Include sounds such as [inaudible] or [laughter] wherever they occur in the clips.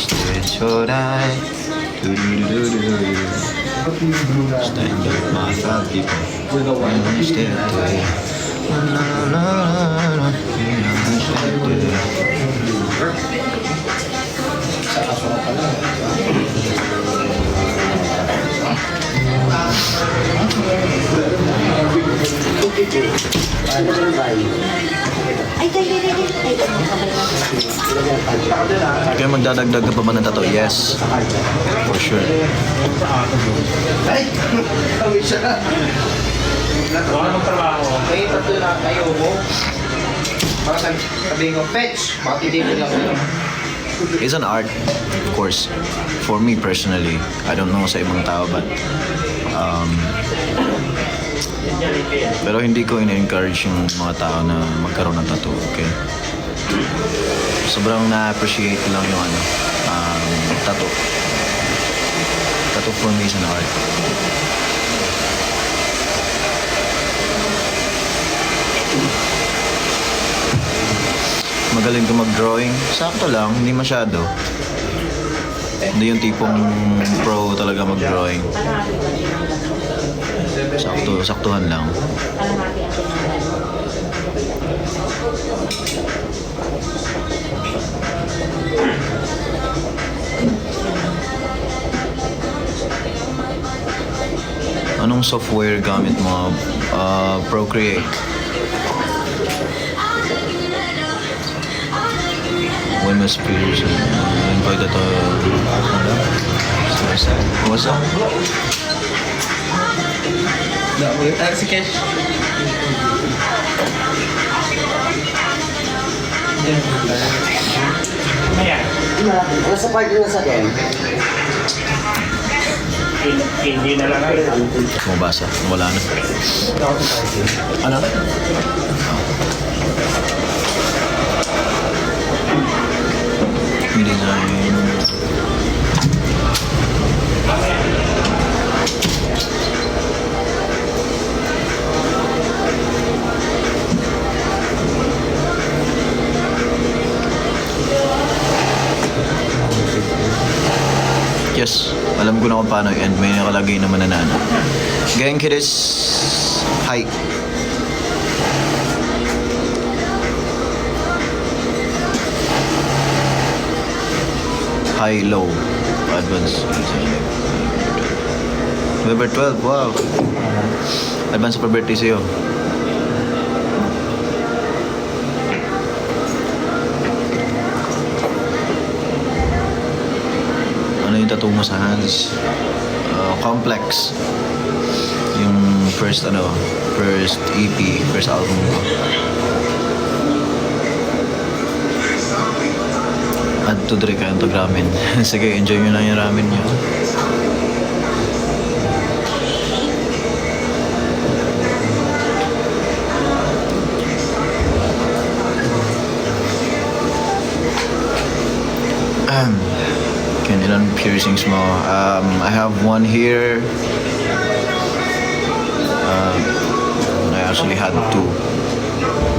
して将来ドゥルルルルルしたいんだマサビ応援しててしてて痛い痛い痛い痛いい Kaya magdadagdag ka pa ba ng tato? Yes. For sure. Ay! Kami siya. Wala mong trabaho. May tatlo na kayo mo. Para sabihin ko, fetch! Bakit hindi ko lang It's an art, of course. For me personally, I don't know sa ibang tao, but um, pero hindi ko in-encourage yung mga tao na magkaroon ng tattoo, okay? sobrang na-appreciate lang yung ano, um, tattoo. Tattoo formation art. Magaling ko mag-drawing. Sakto lang, hindi masyado. Hindi yung tipong pro talaga mag-drawing. Sakto, saktuhan lang. anong software gamit mo? Uh, Procreate. When my spears uh, invite at uh, What's up? Dah, boleh Yeah. What's Cash? Ayan. Nasa party na sa. Hindi na lang ako. Mabasa. Wala na. Ano? alam ko na kung paano i-end. May nakalagay naman na na ano. Genki des. Hi. High, low, advance. November 12, wow. Advance super birthday sa'yo. tattoo mo sa hands. Uh, complex. Yung first ano, first EP, first album ko. Add to Drake, add to ramen. [laughs] Sige, enjoy nyo lang yung ramen nyo. piercings mo. Um, I have one here. Um, I actually had two.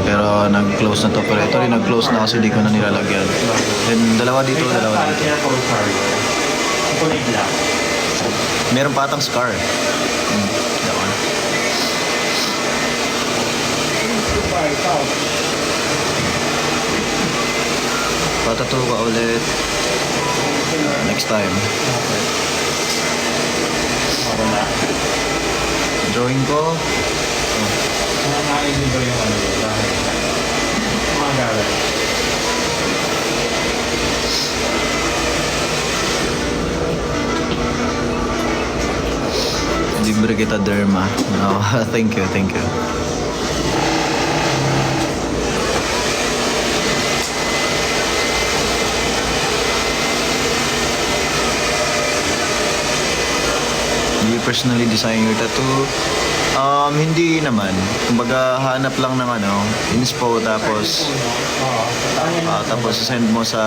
Pero nag-close na to. Pero ito rin nag-close na kasi hindi ko na nilalagyan. Then dalawa dito, dalawa dito. Meron pa atang scar. Hmm, daon. Patatuwa ulit. Next time. Okay. Na. Drawing ko. Nakakain dito yung ano dahil mga galit. Libre kita derma. No, [laughs] oh, thank you, thank you. personally design your tattoo? Um, hindi naman. Kumbaga, hanap lang ng ano, inspo, tapos, uh, tapos send mo sa,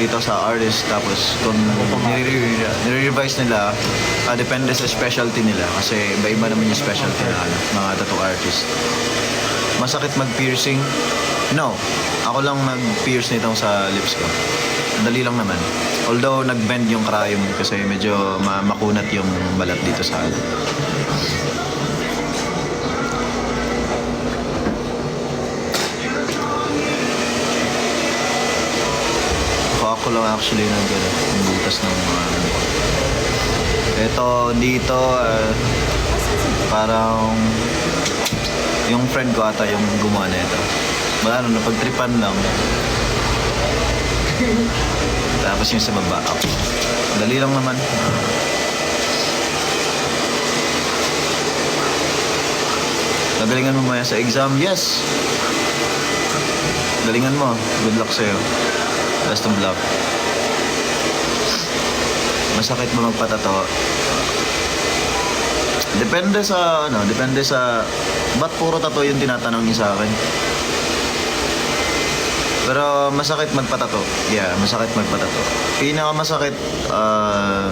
dito sa artist, tapos kung nire-revise nila, uh, depende sa specialty nila, kasi iba-iba naman yung specialty ng ano, mga tattoo artist. Masakit mag-piercing? No. Ako lang nag-pierce nitong sa lips ko. Dali lang naman. Although nag-bend yung crayon kasi medyo ma- makunat yung balat dito sa ano. alam. Kuha ko lang actually ng gano'n, yung butas ng mga ano. Ito dito, uh, parang yung friend ko ata yung gumawa nito. Wala na, napagtripan lang. Tapos yung sa baba ako. Dali lang naman. Nagalingan mo maya sa exam? Yes. Galingan mo. Good luck sa'yo. Best of luck. Masakit ba magpatato? Depende sa, ano, depende sa, ba't puro tato yung tinatanong niyo sa akin? Pero masakit magpatato. Yeah, masakit magpatato. Pinakamasakit, uh,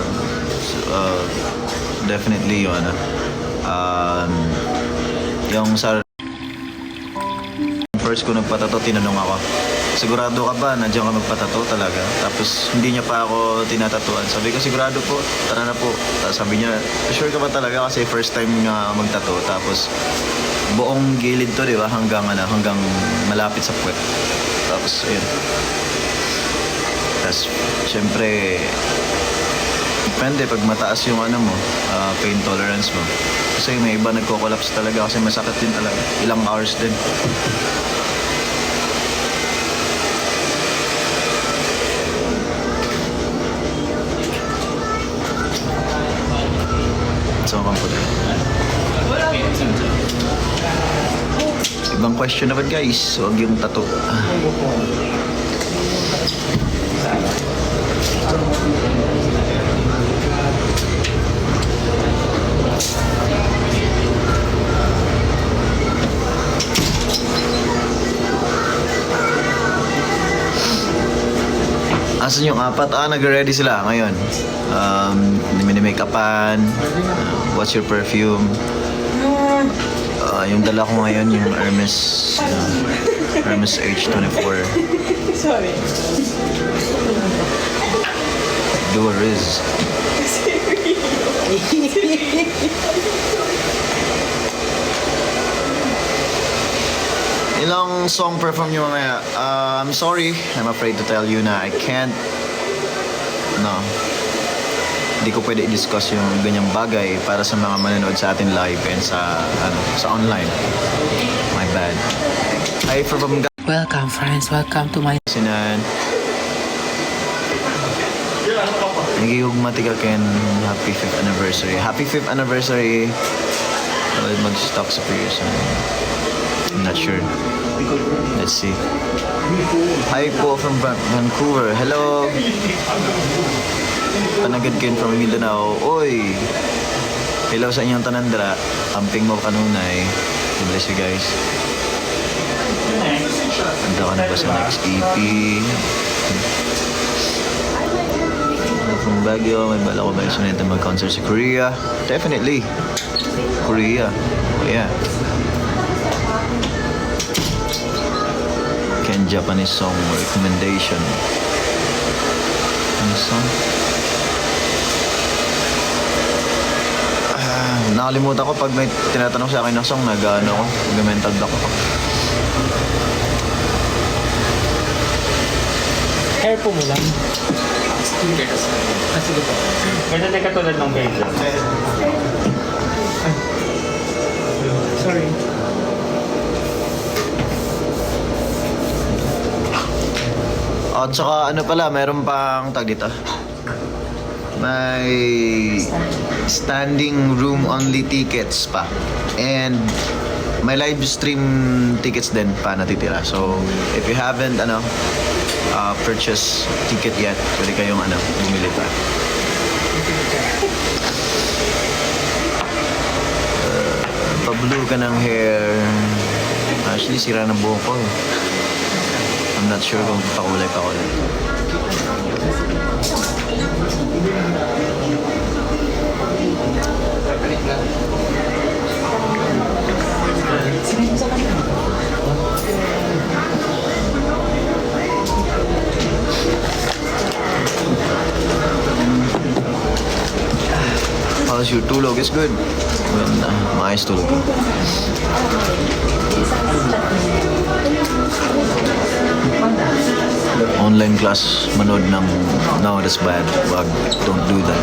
uh, definitely yung ano, um, yung sa first ko nagpatato, tinanong ako, sigurado ka ba, nandiyan ka magpatato talaga? Tapos hindi niya pa ako tinatatuan. Sabi ko, sigurado po, tara na po. Tapos sabi niya, sure ka ba talaga kasi first time nga magtato. Tapos buong gilid to, di ba? Hanggang, ano, hanggang malapit sa puwet. Tapos, ayun. Tapos, syempre, depende pag mataas yung ano mo, ah, pain tolerance mo. Kasi may iba nagko-collapse talaga kasi masakit din talaga. Ilang hours din. Question naman guys. Huwag yung tato. Asan yung apat? Ah, nag-ready sila ngayon. Um, mini-make-upan. Uh, what's your perfume? Yung dala ko ngayon, yung Hermes, uh, Hermes H24. Sorry. Dua Riz. [laughs] Ilang song perform nyo mamaya? Uh, I'm sorry, I'm afraid to tell you na I can't, no, hindi ko pwede i-discuss yung ganyang bagay para sa mga manonood sa atin live and sa, ano, sa online. My bad. Hi from Welcome, friends. Welcome to my Sinan. Nagigugmati ka ken happy 5th anniversary. Happy 5th anniversary. Mag-stock sa Pearson. I'm not sure. Let's see. Hi po from Van- Vancouver. Hello. Panagad kayo from Mindanao. Oy. Hello sa inyong tanandra. Amping mo kanunay. Bless you guys. Handa ka na ba sa next EP? From Baguio, may bala ko ba yung suneta mag-concert sa Korea? Definitely. Korea. Oh, yeah. Ken Japanese song recommendation. Ano song? Nakalimutan ko pag may tinatanong sa akin ng song, nag-ano ako, nag-mental block ako. hair po mo lang. Ah, sige po. Ganyan din katulad ng beige. Sorry. At saka ano pala, meron pang tag dito. May standing room only tickets pa. And may live stream tickets din pa natitira. So, if you haven't ano uh, purchase ticket yet, pwede kayong ano, bumili pa. Uh, pa-blue ka ng hair. Actually, sira ng buhok ko eh. I'm not sure kung pakulay pa ulit. How's your two log It's good? When uh, my two log. Online class, manood ng No, that's bad. Wag, don't do that.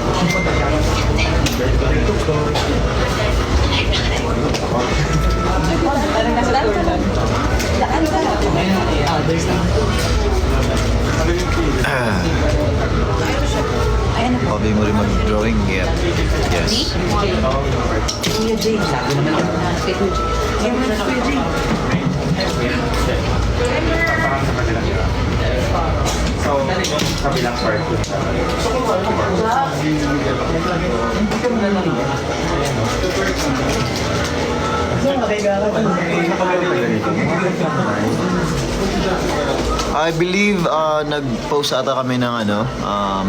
Hobby mo rin mag-drawing? Yeah. Yes. Kuya James, sabi naman ako na. Kay Kuya James. Parang sa kabilang yun. So, kabilang part yun. I believe uh, nag-post ata kami ng ano, um,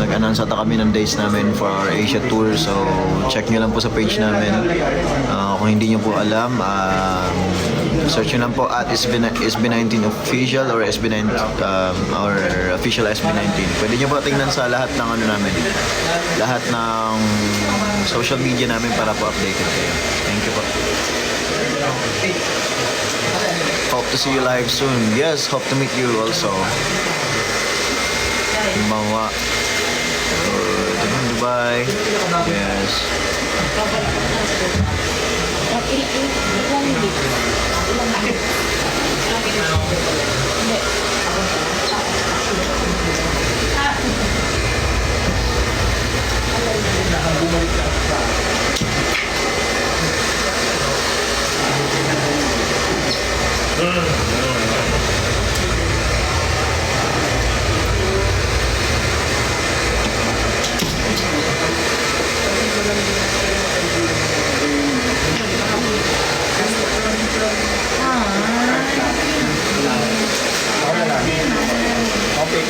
nag-announce ata kami ng days namin for our Asia tour. So, check nyo lang po sa page namin. Uh, kung hindi nyo po alam, um, search nyo lang po at SB, SB19 official or SB9 um, or official SB19. Pwede nyo po tingnan sa lahat ng ano namin. Lahat ng social media namin para po updated kayo. Thank you po. Hope to see you live soon. Yes, hope to meet you also. Uh, Dubai. Yes. Okay ka ba?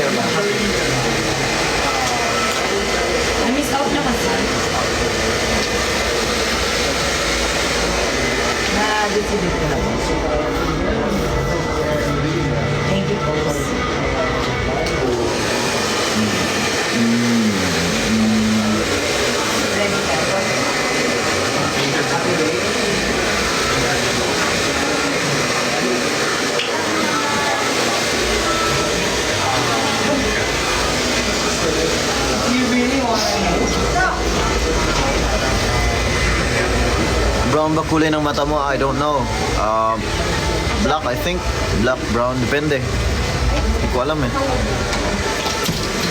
And I. Brown ba kulay ng mata mo? I don't know. Um, black, I think. Black, brown, depende. Hindi ko alam eh.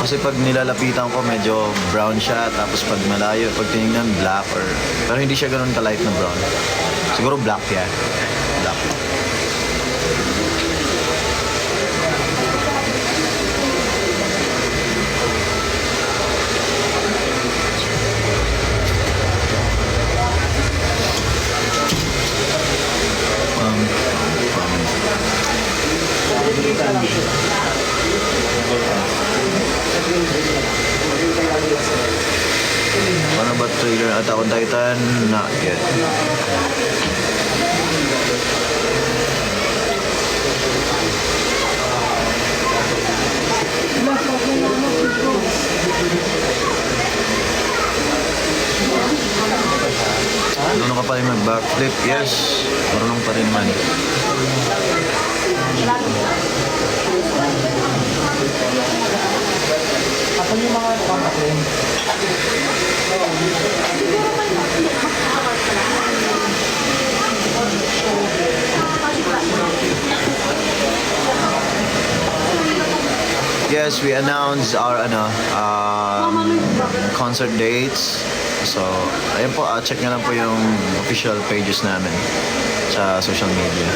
Kasi pag nilalapitan ko, medyo brown siya. Tapos pag malayo, pag tinignan, black or... Pero hindi siya ganun ka-light na brown. Siguro black yan. Black. Um, um, Paano ba trailer at Attack on Titan? Not yet. Marunong ka pa mag-backflip? Yes. Marunong pa rin man. Yes, we announced our ano, um, concert dates. So, ayun po, ah, check nyo lang po yung official pages namin sa social media.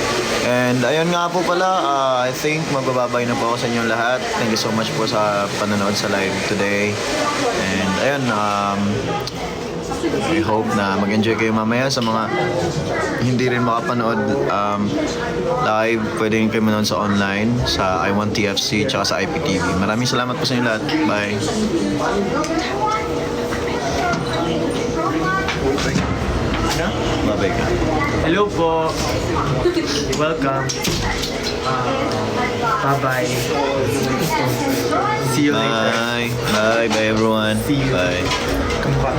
And ayun nga po pala, ah, I think magbababay na po ako sa inyo lahat. Thank you so much po sa panonood sa live today. And ayun, um, I hope na mag-enjoy kayo mamaya sa mga hindi rin makapanood um, live. Pwede rin kayo manood sa online sa I1 TFC tsaka sa IPTV. Maraming salamat po sa inyo lahat. Bye. Bye-bye ka. Hello po. Welcome. Uh, bye-bye. See you later. Bye. Bye. Bye everyone. See you. Bye. Back.